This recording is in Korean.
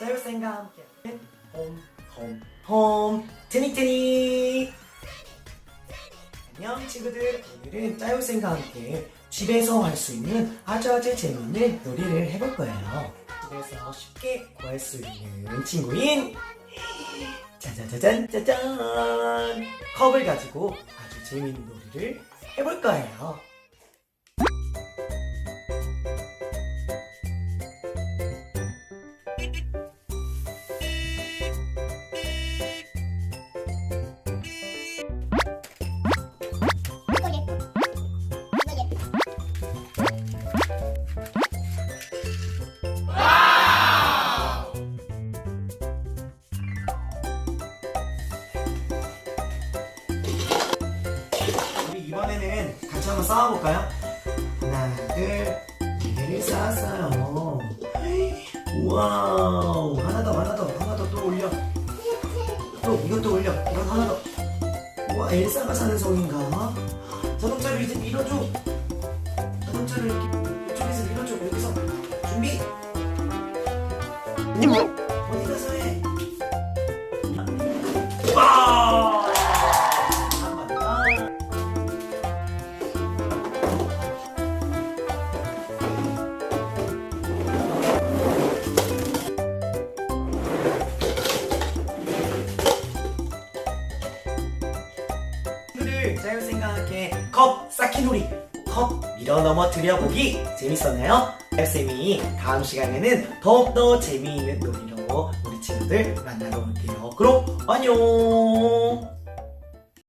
자율쌤과 함께하는 홈, 홈, 홈, 트닉트닉! 안녕 친구들, 오늘은 짜요쌤과 함께 집에서 할 수 있는 아주 아주 재밌는 놀이를 해볼 거예요. 집에서 쉽게 구할 수 있는 친구인 짜자자잔 짜잔 컵을 가지고 아주 재밌는 놀이를 해볼 거예요. 이번에는 같이 한번 쌓아볼까요? 하나, 둘, 네 개를 쌓았어요. 와우, 하나 더, 하나 더, 하나 더 또 올려. 또 이것도 올려. 이건 하나 더. 우와, 엘사가 사는 성인가? 자동차를 이제 밀어줘. 자동차를 이렇게 이쪽에서 밀어줘. 여기서 준비. 함께 컵 쌓기 놀이. 컵 밀어 넘어뜨려 보기. 재밌었나요? 자율쌤이 다음 시간에는 더욱더 재미있는 놀이로 우리 친구들 만나러 올게요. 그럼 안녕